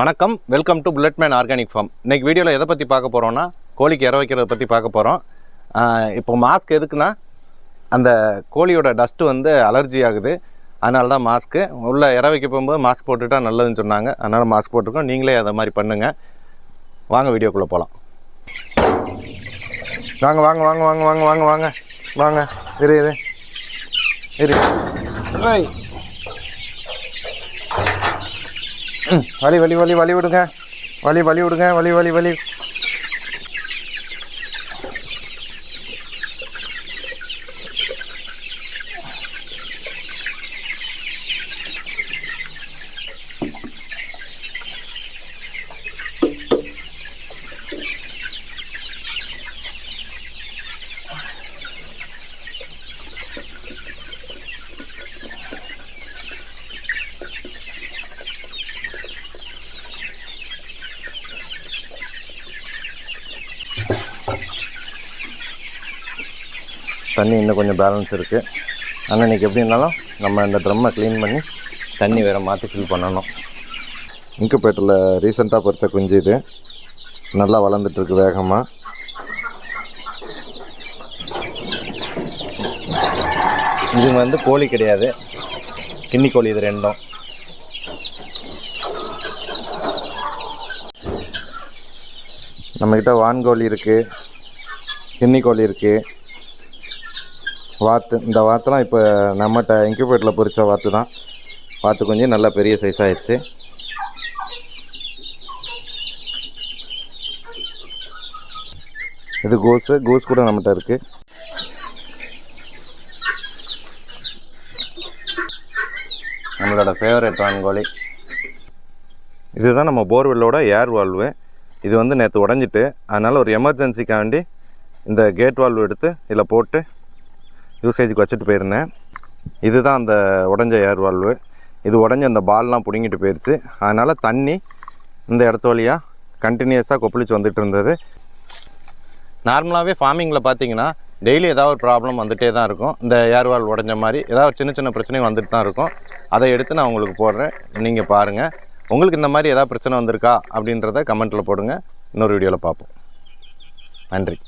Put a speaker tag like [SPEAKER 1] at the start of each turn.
[SPEAKER 1] வணக்கம். Welcome to bullet man organic farm இன்னைக்கு வீடியோவில் எதை பற்றி பார்க்க போகிறோன்னா கோழிக்கு இற வைக்கிறத பற்றி பார்க்க போகிறோம் இப்போ மாஸ்க் எதுக்குன்னா அந்த கோழியோட டஸ்ட்டு வந்து அலர்ஜி ஆகுது. அதனால தான் மாஸ்க்கு உள்ளே இற வைக்க போகும்போது மாஸ்க் போட்டுட்டா நல்லதுன்னு சொன்னாங்க. அதனால் மாஸ்க் போட்டிருக்கோம். நீங்களே அதை மாதிரி பண்ணுங்கள் வாங்க வீடியோக்குள்ளே போகலாம் வாங்க வாங்க வாங்க வாங்க வாங்க வாங்க வாங்க. வாங்க இரு இரு. இரு. வழி வழி வழி வழி விடுங்க. வழி வழி விடுங்க வழி வழி வலி. தண்ணி இன்னும் கொஞ்சம் பேலன்ஸ் இருக்குது ஆனால் இன்றைக்கி எப்படி இருந்தாலும் நம்ம இந்த ட்ரம்மை க்ளீன் பண்ணி தண்ணி வேறு மாற்றி ஃபில் பண்ணணும். இங்குப்பேட்டில் ரீசெண்டாக பொறுத்த குஞ்சு இது. நல்லா வளர்ந்துட்டுருக்கு வேகமாக இது வந்து கோழி கிடையாது. கின்னி கோழி இது ரெண்டும். நம்மக்கிட்ட வான்கோழி இருக்குது கின்னி கோழி இருக்குது வாத்து இந்த வாத்துலாம் இப்போ நம்மகிட்ட இன்குபேட்டரில் பொரிச்ச வாத்து தான் வாத்து கொஞ்சம் நல்லா பெரிய சைஸ் ஆயிடுச்சு. இது கோஸு கோஸ் கூட நம்மகிட்ட இருக்குது நம்மளோட ஃபேவரட் வான்கோழி. இதுதான் நம்ம போர்வெல்லோட ஏர் வால்வு இது வந்து நேற்று உடஞ்சிட்டு அதனால் ஒரு எமர்ஜென்சிக்காண்டி இந்த கேட் வால்வு எடுத்து இதில் போட்டு யூசேஜுக்கு வச்சுட்டு போயிருந்தேன். இதுதான் அந்த உடஞ்ச ஏர் வால்வு இது உடஞ்ச அந்த பால்லாம் பிடுங்கிட்டு போயிடுச்சு அதனால் தண்ணி இந்த இடத்து வழியாக கண்டினியூஸாக கொப்பளிச்சு வந்துட்டு இருந்தது. நார்மலாகவே ஃபார்மிங்கில் பார்த்தீங்கன்னா டெய்லி ஏதாவது ஒரு ப்ராப்ளம் வந்துகிட்டே தான் இருக்கும். இந்த ஏர்வால் உடஞ்ச மாதிரி ஏதாவது சின்ன சின்ன பிரச்சனையும் வந்துட்டு தான் இருக்கும். அதை எடுத்து நான் உங்களுக்கு போடுறேன். நீங்கள் பாருங்கள் உங்களுக்கு இந்த மாதிரி ஏதாவது பிரச்சனை வந்திருக்கா அப்படின்றத கமெண்ட்டில் போடுங்க. இன்னொரு வீடியோவில் பார்ப்போம். நன்றி.